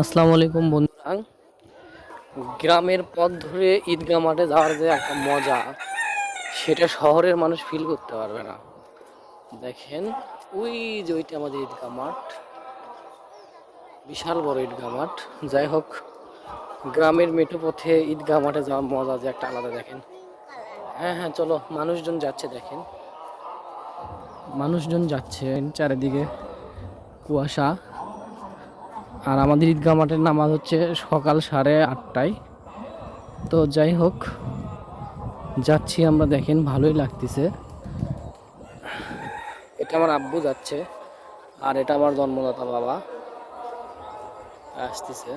আসসালামু আলাইকুম বন্ধুরা। গ্রামের পথ ধরে ঈদগাহ মাঠে যাওয়ার যে একটা মজা, সেটা শহরের মানুষ ফিল করতে পারবে না। দেখেন, ওই যে ওইটা আমাদের ঈদগাহ মাঠ, বিশাল বড় ঈদগাহ মাঠ। যাই হোক, গ্রামের মেঠো পথে ঈদগাহ মাঠে যাওয়ার মজা যে একটা আলাদা, দেখেন। হ্যাঁ হ্যাঁ চলো, মানুষজন যাচ্ছে, দেখেন। মানুষজন যাচ্ছে চারিদিকে কুয়াশা। আর আমাদের ঈদগাহ মাঠের নামাজ হচ্ছে সকাল সাড়ে আটটায়। তো যাই হোক, যাচ্ছি আমরা, দেখেন ভালোই লাগতেছে। এটা আমার আব্বু যাচ্ছে, আর এটা আমার জন্মদাতা বাবা। আসতেছে।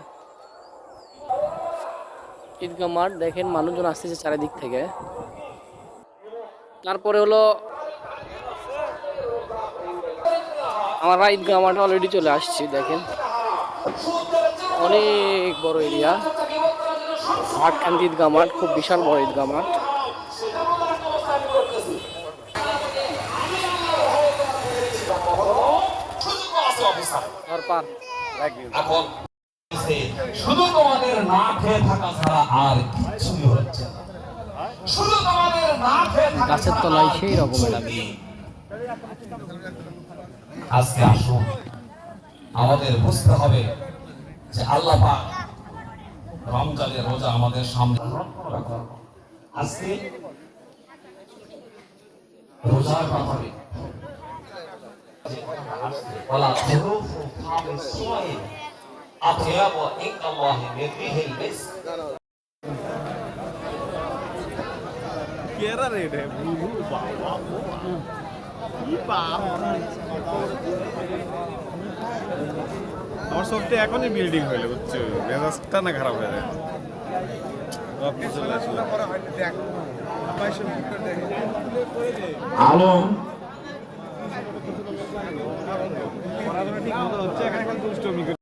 ঈদগাহ মাঠ, দেখেন মানুষজন আসতেছে চারিদিক থেকে। তারপরে হলো আমরা ঈদগাহ মাঠে অলরেডি চলে আসছি দেখেন। অনেক বড় এরিয়া ভাটকান্দি ঈদগাহ মাঠ খুব বিশাল বড় ঈদগাহ মাঠ আর শুধু তোমাদের না খেয়ে থাকা ছাড়া আর কিছুই হচ্ছে না। শুধু তোমাদের না খেয়ে থাকা গাছের তলায় সেই রকমের। আজকে আসুন আমাদের বুঝতে হবে যে আল্লাহ পাক রমজানের রোজা আমাদের সামনে আজকে রোজার ব্যাপারে ولا حروف طعم السوء أطيب عند الله من ريح المسك কেরা রে রে বুলু বাবা কি বাপ আমার সবটা এখনই বিল্ডিং হইল বুঝছ? মেজাজটা না খারাপ হয়ে যায়। আলম। ঠিক মতো হচ্ছে এখানে এখন দুষ্টমি